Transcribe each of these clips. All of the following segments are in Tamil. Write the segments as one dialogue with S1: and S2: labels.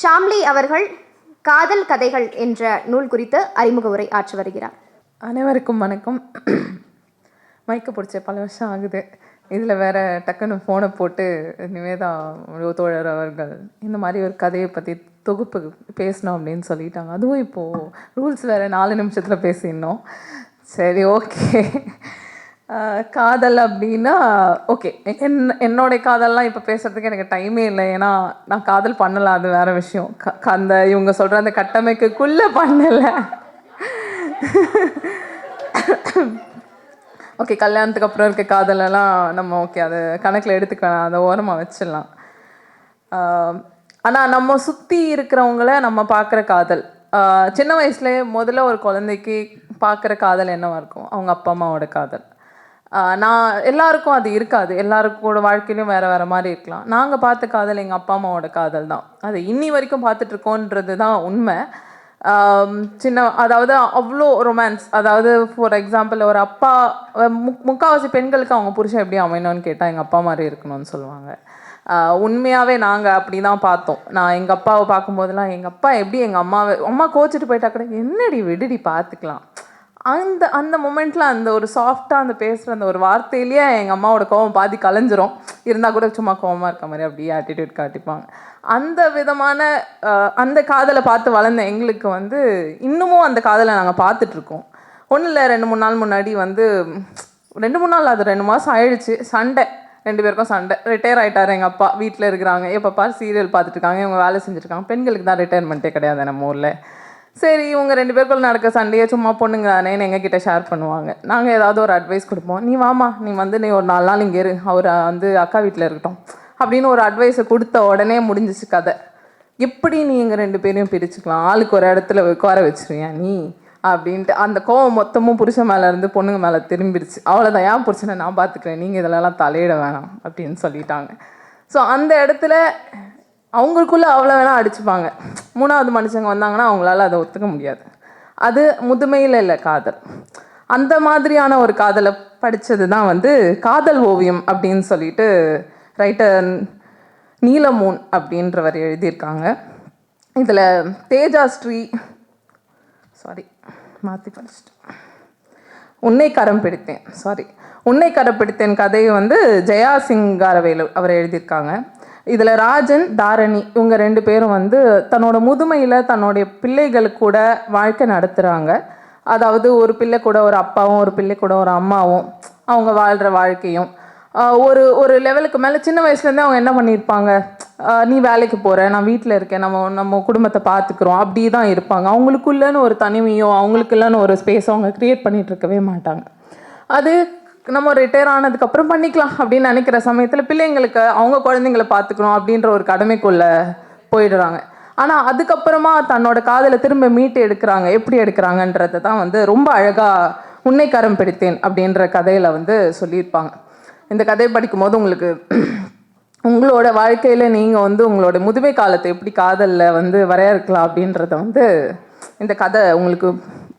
S1: ஷாம்லி அவர்கள் காதல் கதைகள் என்ற நூல் குறித்து அறிமுக உரை ஆற்றி வருகிறார்.
S2: அனைவருக்கும் வணக்கம். மைக்க பிடிச்ச பல வருஷம் ஆகுது. இதில் வேற டக்குன்னு ஃபோனை போட்டு நிவேதா தோழர் அவர்கள் இந்த மாதிரி ஒரு கதையை பற்றி தொகுப்பு பேசணும் அப்படின்னு சொல்லிட்டாங்க. அதுவும் இப்போது ரூல்ஸ் வேறு நாலு நிமிஷத்தில் பேசிடணும். சரி ஓகே காதல் அப்படின்னா ஓகே என் என்னோடைய காதல்லாம் இப்போ பேசுகிறதுக்கு எனக்கு டைமே இல்லை. ஏன்னா நான் காதல் பண்ணலை அது வேறு விஷயம். க க- அந்த இவங்க சொல்கிற அந்த கட்டமைக்குள்ளே பண்ணலை. ஓகே கல்யாணத்துக்கு அப்புறம் இருக்க காதலெல்லாம் நம்ம ஓகே அதை கணக்கில் எடுத்துக்க வேணாம் அதை ஓரமாக வச்சிடலாம். ஆனால் நம்ம சுற்றி இருக்கிறவங்கள நம்ம பார்க்குற காதல். சின்ன வயசுலேயே முதல்ல ஒரு குழந்தைக்கு பார்க்குற காதல் என்னவாக இருக்கும்? அவங்க அப்பா அம்மாவோட காதல். நான் எல்லாருக்கும் அது இருக்காது. எல்லாருக்கோட வாழ்க்கையிலும் வேறு வேறு மாதிரி இருக்கலாம். நாங்கள் பார்த்த காதல் எங்கள் அப்பா அம்மாவோட காதல் தான். அது இன்னி வரைக்கும் பார்த்துட்ருக்கோன்றது தான் உண்மை. சின்ன அதாவது அவ்வளோ ரொமான்ஸ் அதாவது ஃபார் எக்ஸாம்பிள் ஒரு அப்பா முக் முக்கால்வாசி பெண்களுக்கு அவங்க புருஷன் எப்படி அமையணும்னு கேட்டால் எங்கள் அப்பா மாதிரி இருக்கணும்னு சொல்லுவாங்க. உண்மையாகவே நாங்கள் அப்படி தான் பார்த்தோம். நான் எங்கள் அப்பாவை பார்க்கும்போதெல்லாம் எங்கள் அப்பா எப்படி எங்கள் அம்மாவை அம்மா கோச்சிட்டு போயிட்டா கூட என்னடி விடுடி பார்த்துக்கலாம். அந்த அந்த மொமெண்ட்டில் அந்த ஒரு சாஃப்டாக அந்த பேசுகிற அந்த ஒரு வார்த்தையிலேயே எங்கள் அம்மாவோட கோவம் பாதி கலைஞ்சிரும். இருந்தால் கூட சும்மா கோவமாக இருக்க மாதிரி அப்படியே ஆட்டிடியூட் காட்டிப்பாங்க. அந்த விதமான அந்த காதலை பார்த்து வளர்ந்த எங்களுக்கு வந்து இன்னமும் அந்த காதலை நாங்கள் பார்த்துட்ருக்கோம். ஒன்றும் இல்லை ரெண்டு மூணு நாள் முன்னாடி வந்து ரெண்டு மூணு நாள் அது ரெண்டு மாதம் ஆயிடுச்சு. சண்டை. ரெண்டு பேருக்கும் சண்டை. ரிட்டையர் ஆகிட்டார் எங்கள் அப்பா. வீட்டில் இருக்கிறாங்க. எப்போ பார் சீரியல் பார்த்துட்ருக்காங்க. இவங்க வேலை செஞ்சுருக்காங்க பெண்களுக்கு தான் ரிட்டையர்மெண்ட்டே கிடையாது நம்ம ஊரில். சரி இவங்க ரெண்டு பேருக்குள்ள நடக்க சண்டையே சும்மா பொண்ணுங்கன்னேன்னு எங்ககிட்ட ஷேர் பண்ணுவாங்க? நாங்கள் ஏதாவது ஒரு அட்வைஸ் கொடுப்போம். நீ வாமா நீ வந்து நீ ஒரு நாலு நாள் இங்கே இரு. அவர் வந்து அக்கா வீட்டில் இருக்கட்டும். அப்படின்னு ஒரு அட்வைஸை கொடுத்த உடனே முடிஞ்சிச்சு கதை. எப்படி நீ எங்கள் ரெண்டு பேரையும் பிரிச்சுக்கலாம்? ஆளுக்கு ஒரு இடத்துல உட்கார வச்சிருவியா நீ? அப்படின்ட்டு அந்த கோவம் மொத்தமும் புருஷன் மேலே இருந்து பொண்ணுங்க மேலே திரும்பிடுச்சு அவ்வளோதான் ஏன் புருஷனை நான் பார்த்துக்கிறேன் நீங்கள் இதிலலாம் தலையிட வேணாம் அப்படின்னு சொல்லிட்டாங்க. ஸோ அந்த இடத்துல அவங்களுக்குள்ளே அவ்வளோ வேணால் அடிச்சுப்பாங்க. மூணாவது மனுஷங்க வந்தாங்கன்னா அவங்களால அதை ஒத்துக்க முடியாது. அது முதுமையில் இல்லை காதல். அந்த மாதிரியான ஒரு காதலை படித்தது தான் வந்து காதல் ஓவியம் அப்படின்னு சொல்லிட்டு ரைட்டர் நீலமூன் அப்படின்றவர் எழுதியிருக்காங்க. இதில் தேஜா ஸ்ரீ சாரி மாற்றி படிச்சுட்டு உன்னை கரம் பிடித்தேன் சாரி உன்னை கரம் பிடித்தேன் கதையை வந்து ஜெயா சிங்காரவேலு அவர் எழுதியிருக்காங்க. இதில் ராஜன் தாரணி இவங்க ரெண்டு பேரும் வந்து தன்னோட முதுமையில் தன்னுடைய பிள்ளைகளுக்கு கூட வாழ்க்கை நடத்துகிறாங்க அதாவது ஒரு பிள்ளை கூட ஒரு அப்பாவும் ஒரு பிள்ளை கூட ஒரு அம்மாவும் அவங்க வாழ்கிற வாழ்க்கையும். ஒரு ஒரு லெவலுக்கு மேலே சின்ன வயசுலேருந்தே அவங்க என்ன பண்ணியிருப்பாங்க? நீ வேலைக்கு போகிற நான் வீட்டில் இருக்கேன் நம்ம நம்ம குடும்பத்தை பார்த்துக்குறோம் அப்படி தான் இருப்பாங்க. அவங்களுக்குள்ளன்னு ஒரு தனிமையோ அவங்களுக்குள்ளன்னு ஒரு ஸ்பேஸோ அவங்க க்ரியேட் பண்ணிட்டு இருக்கவே மாட்டாங்க. அது நம்ம ரிட்டையர் ஆனதுக்கப்புறம் பண்ணிக்கலாம் அப்படின்னு நினைக்கிற சமயத்தில் பிள்ளைங்களுக்கு அவங்க குழந்தைங்கள பார்த்துக்கணும் அப்படின்ற ஒரு கடமைக்குள்ள போயிடுறாங்க. ஆனால் அதுக்கப்புறமா தன்னோட காதலை திரும்ப மீட்டு எடுக்கிறாங்க. எப்படி எடுக்கிறாங்கன்றத தான் வந்து ரொம்ப அழகாக உன்னை கரம் பிடித்தேன் அப்படின்ற கதையில் வந்து சொல்லியிருப்பாங்க. இந்த கதையை படிக்கும்போது உங்களுக்கு உங்களோட வாழ்க்கையில் நீங்கள் வந்து உங்களோட முதுமை காலத்தை எப்படி காதலில் வந்து வரையறுக்கலாம் அப்படின்றத வந்து இந்த கதை உங்களுக்கு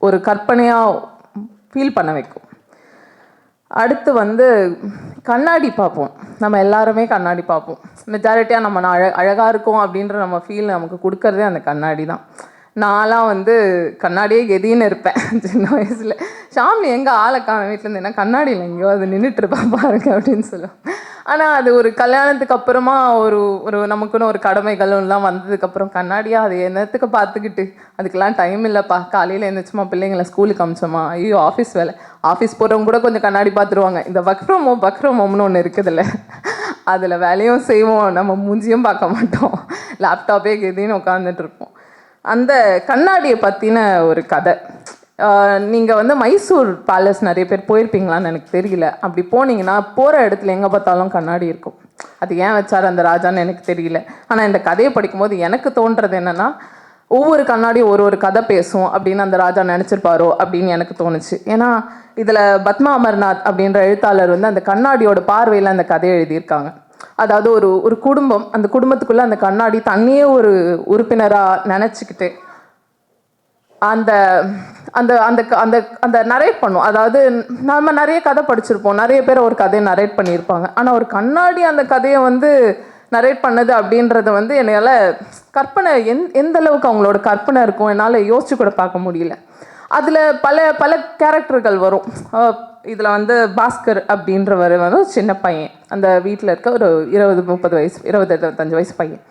S2: ஒரு கற்பனையாக ஃபீல் பண்ண வைக்கும். அடுத்து வந்து கண்ணாடி பார்ப்போம். நம்ம எல்லாருமே கண்ணாடி பார்ப்போம். மெஜாரிட்டியாக நம்ம அழ அழகாக இருக்கோம் அப்படின்ற நம்ம ஃபீல் நமக்கு கொடுக்கறதே அந்த கண்ணாடி தான். நான்லாம் வந்து கண்ணாடியே கெதின்னு இருப்பேன். சின்ன வயசில். ஷாம்லி எங்கே ஆளைக்கான வீட்டிலேருந்து என்ன கண்ணாடியில் எங்கேயோ அது நின்றுட்டு இருப்பா பாருங்க அப்படின்னு சொல்லுவோம் ஆனால் அது ஒரு கல்யாணத்துக்கு அப்புறமா ஒரு ஒரு நமக்குன்னு ஒரு கடமைகள்லாம் வந்ததுக்கப்புறம் கண்ணாடியாக அது என்னத்துக்கு பார்த்துக்கிட்டு அதுக்கெல்லாம் டைம் இல்லைப்பா. காலையில் எழுந்திரிச்சுமா பிள்ளைங்களை ஸ்கூலுக்கு அமிச்சோமா? ஐயோ ஆஃபீஸ் வேலை. ஆஃபீஸ் போகிறவங்க கூட கொஞ்சம் கண்ணாடி பார்த்துருவாங்க. இந்த work from home work from ஹோம்னு ஒன்று இருக்குதுல்ல. அதில் வேலையும் செய்வோம். நம்ம மூஞ்சியும் பார்க்க மாட்டோம். லேப்டாப்பே கெதின்னு உட்காந்துட்டு இருப்போம். அந்த கண்ணாடியை பற்றின ஒரு கதை. நீங்கள் வந்து மைசூர் பேலஸ் நிறைய பேர் போயிருப்பீங்களான்னு எனக்கு தெரியல. அப்படி போனீங்கன்னா போகிற இடத்துல எங்கே பார்த்தாலும் கண்ணாடி இருக்கும். அது ஏன் வச்சார் அந்த ராஜான்னு எனக்கு தெரியல. ஆனால் இந்த கதையை படிக்கும்போது எனக்கு தோன்றது என்னென்னா ஒவ்வொரு கண்ணாடியும் ஒரு ஒரு கதை பேசும் அப்படின்னு அந்த ராஜா நினச்சிருப்பாரோ அப்படின்னு எனக்கு தோணுச்சு. ஏன்னா இதில் பத்மா அமர்நாத் அப்படின்ற எழுத்தாளர் வந்து அந்த கண்ணாடியோட பார்வையில் அந்த கதையை எழுதியிருக்காங்க. அதாவது ஒரு ஒரு குடும்பம் அந்த குடும்பத்துக்குள்ளே அந்த கண்ணாடி தன்னையே ஒரு உறுப்பினராக நினச்சிக்கிட்டு அந்த அந்த அந்த க- அந்த அந்த நரேட் பண்ணும். அதாவது நம்ம நிறைய கதை படிச்சிருப்போம். நிறைய பேர் ஒரு கதையை நரேட் பண்ணியிருப்பாங்க. ஆனால் ஒரு கண்ணாடி அந்த கதையை வந்து நரேட் பண்ணது அப்படின்றது வந்து என்னால் கற்பனை எந் எந்த அளவுக்கு அவங்களோட கற்பனை இருக்கும் என்னால் யோசிச்சு கூட பார்க்க முடியல. அதில் பல பல கேரக்டர்கள் வரும். இதில் வந்து பாஸ்கர் அப்படின்றவர் வந்து ஒரு சின்ன பையன். அந்த வீட்டில் இருக்க ஒரு இருபது முப்பது வயசு இருபது இருபத்தஞ்சு வயசு பையன்.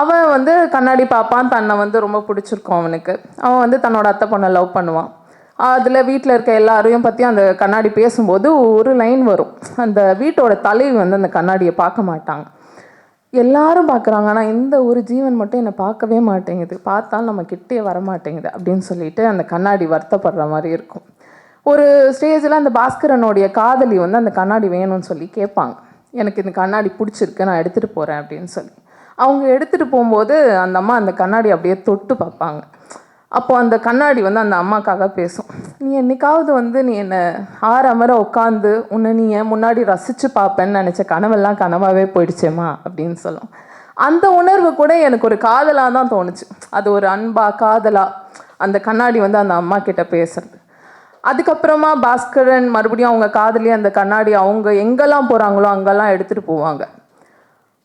S2: அவன் வந்து கண்ணாடி பார்ப்பான் தன்னை வந்து ரொம்ப பிடிச்சிருக்கும் அவனுக்கு. அவன் வந்து தன்னோட அத்தை பொண்ணை லவ் பண்ணுவான். அதில் வீட்டில் இருக்க எல்லாரையும் பற்றி அந்த கண்ணாடி பேசும்போது ஒரு லைன் வரும். அந்த வீட்டோட தலைவி வந்து அந்த கண்ணாடியை பார்க்க மாட்டாங்க. எல்லாரும் பார்க்குறாங்க ஆனால் இந்த ஒரு ஜீவன் மட்டும் என்னை பார்க்கவே மாட்டேங்குது. பார்த்தாலும் நம்ம கிட்டே வர மாட்டேங்குது அப்படின்னு சொல்லிட்டு அந்த கண்ணாடி வருத்தப்படுற மாதிரி இருக்கும். ஒரு ஸ்டேஜில் அந்த பாஸ்கரனுடைய காதலி வந்து அந்த கண்ணாடி வேணும்னு சொல்லி கேட்பாங்க. எனக்கு இந்த கண்ணாடி பிடிச்சிருக்கு நான் எடுத்துகிட்டு போகிறேன் அப்படின்னு சொல்லி. அவங்க எடுத்துகிட்டு போகும்போது அந்த அம்மா அந்த கண்ணாடி அப்படியே தொட்டு பார்ப்பாங்க. அப்போது அந்த கண்ணாடி வந்து அந்த அம்மாக்காக பேசும். நீ என்னைக்காவது வந்து நீ என்னை ஆறாமற உட்காந்து உன்னை நீ என் முன்னாடி ரசித்து பார்ப்பேன்னு நினச்ச கனவெல்லாம் கனவாகவே போயிடுச்சேம்மா அப்படின்னு சொல்லும். அந்த உணர்வு கூட எனக்கு ஒரு காதலாக தான் தோணுச்சு. அது ஒரு அன்பா காதலா அந்த கண்ணாடி வந்து அந்த அம்மா கிட்ட பேசுறது. அதுக்கப்புறமா பாஸ்கரன் மறுபடியும் அவங்க காதலி அந்த கண்ணாடி அவங்க எங்கெல்லாம் போகிறாங்களோ அங்கெல்லாம் எடுத்துகிட்டு போவாங்க.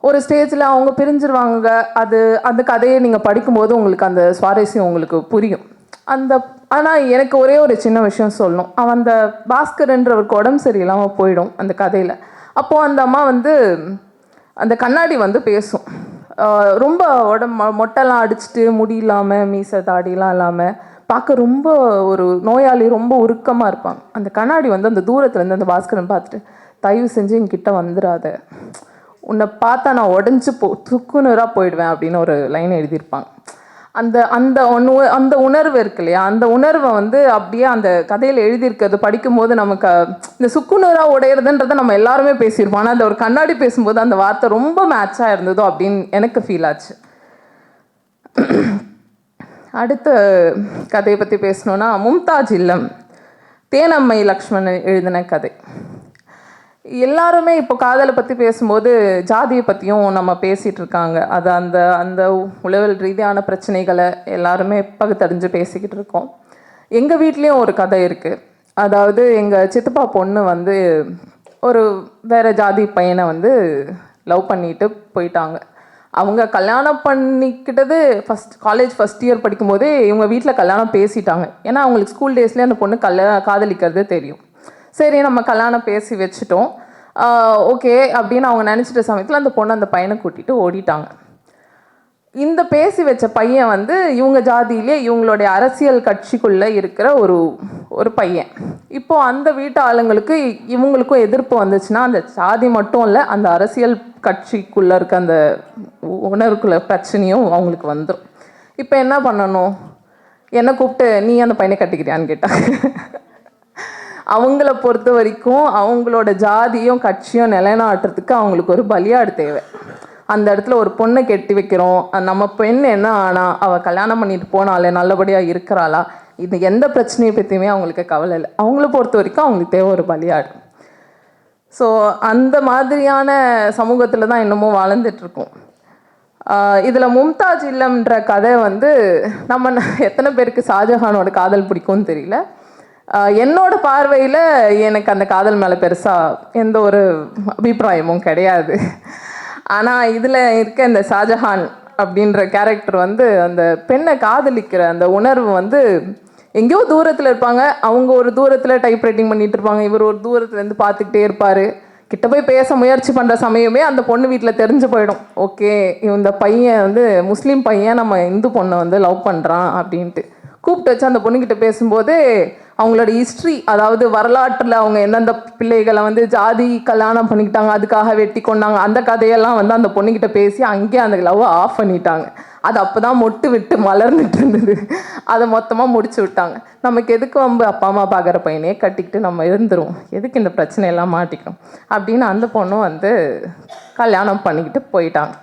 S2: ஒரு ஸ்டேஜில் அவங்க பிரிஞ்சிருவாங்க. அது அந்த கதையை நீங்கள் படிக்கும்போது உங்களுக்கு அந்த சுவாரஸ்யம் உங்களுக்கு புரியும். அந்த ஆனால் எனக்கு ஒரே ஒரு சின்ன விஷயம் சொல்லணும். அவன் அந்த பாஸ்கரன்றவருக்கு உடம்பு சரியில்லாமல் போயிடும் அந்த கதையில். அப்போது அந்த அம்மா வந்து அந்த கண்ணாடி வந்து பேசும். ரொம்ப உடம்பு மொட்டைலாம் அடிச்சுட்டு முடி இல்லாமல் மீசை தாடிலாம் இல்லாமல் பார்க்க ரொம்ப ஒரு நோயாளி ரொம்ப உருக்கமாக இருப்பாங்க. அந்த கண்ணாடி வந்து அந்த தூரத்துலேருந்து அந்த பாஸ்கரன் பார்த்துட்டு தயவு செஞ்சு என்கிட்ட வந்துடாத உன்னை பார்த்தா நான் உடஞ்சி போ துக்குநூறாக போயிடுவேன் அப்படின்னு ஒரு லைன் எழுதியிருப்பாங்க. அந்த அந்த ஒன்று அந்த உணர்வு இருக்கு இல்லையா? அந்த உணர்வை வந்து அப்படியே அந்த கதையில் எழுதியிருக்கிறது படிக்கும்போது நமக்கு இந்த சுக்குநூறாக உடையிறதுன்றதை நம்ம எல்லாருமே பேசியிருப்போம். ஆனால் அந்த ஒரு கண்ணாடி பேசும்போது அந்த வார்த்தை ரொம்ப மேட்சாக இருந்ததோ அப்படின்னு எனக்கு ஃபீல் ஆச்சு. அடுத்த கதையை பற்றி பேசணுன்னா மும்தாஜ் இல்லம். தேனம்மை லக்ஷ்மணன் எழுதின கதை. எல்லாருமே இப்போ காதலை பற்றி பேசும்போது ஜாதியை பற்றியும் நம்ம பேசிகிட்டு இருக்காங்க. அது அந்த அந்த உளவல் ரீதியான பிரச்சனைகளை எல்லாருமே பகுத்தறிஞ்சு பேசிக்கிட்டு இருக்கோம். எங்கள் வீட்லேயும் ஒரு கதை இருக்குது அதாவது எங்கள் சித்தப்பா பொண்ணு வந்து ஒரு வேறு ஜாதி பையனை வந்து லவ் பண்ணிட்டு போயிட்டாங்க. அவங்க கல்யாணம் பண்ணிக்கிட்டது ஃபஸ்ட் காலேஜ் ஃபஸ்ட் இயர் படிக்கும்போதே இவங்க வீட்டில் கல்யாணம் பேசிட்டாங்க. ஏன்னா அவங்களுக்கு ஸ்கூல் டேஸ்லேயே அந்த பொண்ணு கல்யா காதலிக்கிறது தெரியும். சரி நம்ம கல்யாணம் பேசி வச்சுட்டோம். ஓகே அப்படின்னு அவங்க நினச்சிட்ட சமயத்தில் அந்த பொண்ணு அந்த பையனை கூட்டிகிட்டு ஓடிட்டாங்க. இந்த பேசி வச்ச பையன் வந்து இவங்க ஜாதியிலே இவங்களுடைய அரசியல் கட்சிக்குள்ளே இருக்கிற ஒரு ஒரு பையன். இப்போ அந்த வீட்டு ஆளுங்களுக்கு இவங்களுக்கும் எதிர்ப்பு வந்துச்சுன்னா அந்த ஜாதி மட்டும் இல்லை அந்த அரசியல் கட்சிக்குள்ளே இருக்க அந்த உ- உணர்வுக்குள்ள பிரச்சனையும் அவங்களுக்கு வந்துடும் இப்போ என்ன பண்ணணும்? என்னை கூப்பிட்டு நீ அந்த பையனை கட்டிக்கிறியான்னு கேட்டாங்க அவங்கள பொறுத்த வரைக்கும் அவங்களோட ஜாதியும் கட்சியும் நிலைநாட்டுறதுக்கு அவங்களுக்கு ஒரு பலியாடு தேவை. அந்த இடத்துல ஒரு பொண்ணை கெட்டி வைக்கிறோம். நம்ம பெண் என்ன ஆனா அவள் கல்யாணம் பண்ணிட்டு போனாலே நல்லபடியாக இருக்கிறாளா? இது எந்த பிரச்சனையை பற்றியுமே அவங்களுக்கு கவலை இல்லை. அவங்கள பொறுத்த வரைக்கும் அவங்களுக்கு தேவை ஒரு பலியாடு ஸோ அந்த மாதிரியான சமூகத்தில் தான் இன்னமும் வாழ்ந்துட்டுருக்கோம் இதில் மும்தாஜ் இல்லம்ன்ற கதை வந்து நம்ம எத்தனை பேருக்கு ஷாஜஹானோட காதல் பிடிக்கும்னு தெரியல. என்னோட பார்வையில் எனக்கு அந்த காதல் மேலே பெருசாக எந்த ஒரு அபிப்பிராயமும் கிடையாது. ஆனால் இதில் இருக்க இந்த ஷாஜஹான் அப்படின்ற கேரக்டர் வந்து அந்த பெண்ணை காதலிக்கிற அந்த உணர்வு வந்து எங்கேயோ தூரத்தில் இருப்பாங்க. அவங்க ஒரு தூரத்தில் டைப் ரைட்டிங் பண்ணிட்டு இருப்பாங்க. இவர் ஒரு தூரத்துலேருந்து பார்த்துக்கிட்டே இருப்பார். கிட்ட போய் பேச முயற்சி பண்ணுற சமயமே அந்த பொண்ணு வீட்டில் தெரிஞ்சு போயிடும். ஓகே இந்த பையன் வந்து முஸ்லீம் பையன் நம்ம இந்து பொண்ணை வந்து லவ் பண்ணுறான் அப்படின்ட்டு. கூப்பிட்டு வச்சு அந்த பொண்ணுக்கிட்ட பேசும்போது அவங்களோட ஹிஸ்ட்ரி அதாவது வரலாற்றில் அவங்க எந்தெந்த பிள்ளைகளை வந்து ஜாதி கல்யாணம் பண்ணிக்கிட்டாங்க அதுக்காக வெட்டி கொண்டாங்க அந்த கதையெல்லாம் வந்து அந்த பொண்ணுக்கிட்ட பேசி அங்கேயே அந்த லவ் ஆஃப் பண்ணிட்டாங்க. அது அப்போ தான் மொட்டு விட்டு மலர்ந்துட்டு இருந்தது. அதை மொத்தமாக முடிச்சு விட்டாங்க. நமக்கு எதுக்கு வம்பு? அப்பா அம்மா பார்க்குற பையனே கட்டிக்கிட்டு நம்ம இருந்துருவோம். எதுக்கு இந்த பிரச்சனையெல்லாம் மாட்டிக்கணும் அப்படின்னு அந்த பொண்ணும் வந்து கல்யாணம் பண்ணிக்கிட்டு போயிட்டாங்க.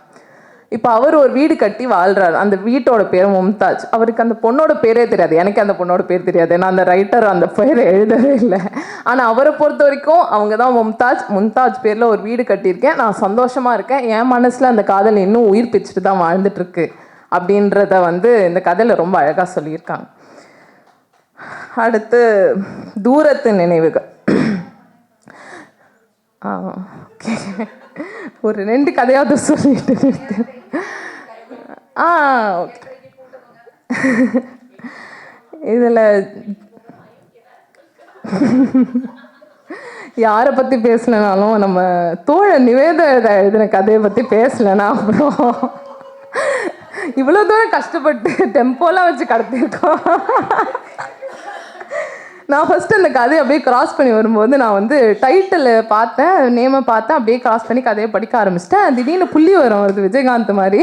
S2: இப்போ அவர் ஒரு வீடு கட்டி வாழ்கிறார் அந்த வீட்டோட பேர் மும்தாஜ். அவருக்கு அந்த பொண்ணோட பேரே தெரியாது. எனக்கு அந்த பொண்ணோட பேர் தெரியாது. ஏன்னா அந்த ரைட்டர் அந்த பேர் எழுதவே இல்லை. ஆனால் அவரை பொறுத்த வரைக்கும் அவங்க தான் மும்தாஜ். மும்தாஜ் பேரில் ஒரு வீடு கட்டியிருக்கேன். நான் சந்தோஷமாக இருக்கேன். என் மனசில் அந்த காதல் இன்னும் உயிர் பிச்சுட்டு தான் வாழ்ந்துட்டுருக்கு அப்படின்றத வந்து இந்த கதையில் ரொம்ப அழகாக சொல்லியிருக்காங்க. அடுத்து தூரத்து நினைவுகள். ஓகே. ஒரு ரெண்டு கதையாவது சொல்லிட்டு ஆ ஓகே. இதில் யாரை பற்றி பேசலனாலும் நம்ம தோழ நிவேத எழுதின கதையை பற்றி பேசலைன்னா அப்புறம் இவ்வளோ தூரம் கஷ்டப்பட்டு டெம்போலாம் வச்சு கடத்திருக்கோம் நான் ஃபஸ்ட்டு அந்த கதையை அப்படியே கிராஸ் பண்ணி வரும்போது நான் வந்து டைட்டில் பார்த்தேன் நேமை பார்த்தேன் அப்படியே கிராஸ் பண்ணி கதையை படிக்க ஆரம்பிச்சிட்டேன். திடீர்னு புள்ளி வரும் வருது விஜயகாந்த் மாதிரி.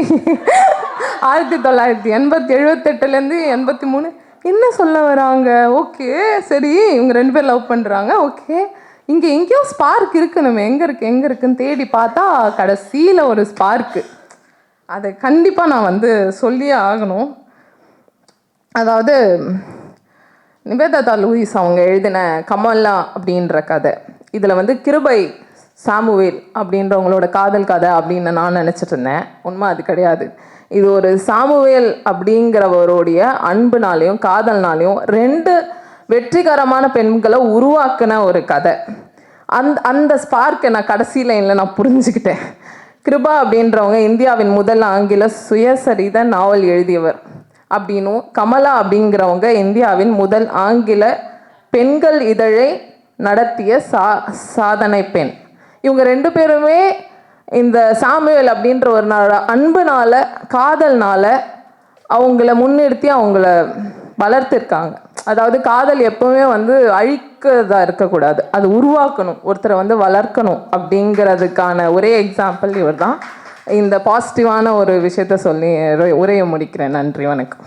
S2: ஆயிரத்தி தொள்ளாயிரத்தி எண்பத்தி எழுபத்தெட்டுலேருந்து எண்பத்தி மூணு. என்ன சொல்ல வராங்க? ஓகே சரி இவங்க ரெண்டு பேர் லவ் பண்ணுறாங்க ஓகே இங்கே எங்கேயோ ஸ்பார்க் இருக்கு நம்ம எங்கே இருக்குது எங்கே இருக்குன்னு தேடி பார்த்தா கடைசியில் ஒரு ஸ்பார்க்கு அதை கண்டிப்பாக நான் வந்து சொல்லியே ஆகணும். அதாவது நிவேதா லூயிஸ் அவங்க எழுதின கமல்லா அப்படின்ற கதை. இதில் வந்து கிருபை சாமுவேல் அப்படின்றவங்களோட காதல் கதை அப்படின்னு நான் நினச்சிட்டு இருந்தேன். உண்மை அது கிடையாது. இது ஒரு சாமுவேல் அப்படிங்கிறவருடைய அன்புனாலையும் காதல்னாலையும் ரெண்டு வெற்றிகரமான பெண்களை உருவாக்குன ஒரு கதை. அந்த அந்த ஸ்பார்க்கை நான் கடைசி லைனில் நான் புரிஞ்சுக்கிட்டேன். கிருபா அப்படின்றவங்க இந்தியாவின் முதல் ஆங்கில சுயசரித நாவல் எழுதியவர். அப்படின்னும் கமலா அப்படிங்கிறவங்க இந்தியாவின் முதல் ஆங்கில பெண்கள் இதழை நடத்திய சா சாதனை பெண். இவங்க ரெண்டு பேருமே இந்த சாமுவேல் அப்படின்ற ஒரு நாள அன்புனால காதல்னால அவங்கள முன்னிறுத்தி அவங்கள வளர்த்துருக்காங்க. அதாவது காதல் எப்பவுமே வந்து அழிக்கதா இருக்கக்கூடாது. அது உருவாக்கணும். ஒருத்தரை வந்து வளர்க்கணும் அப்படிங்கிறதுக்கான ஒரே எக்ஸாம்பிள் இவர் தான் இந்த பாசிட்டிவான ஒரு விஷயத்த சொல்லி உரையை முடிக்கிறேன். நன்றி வணக்கம்.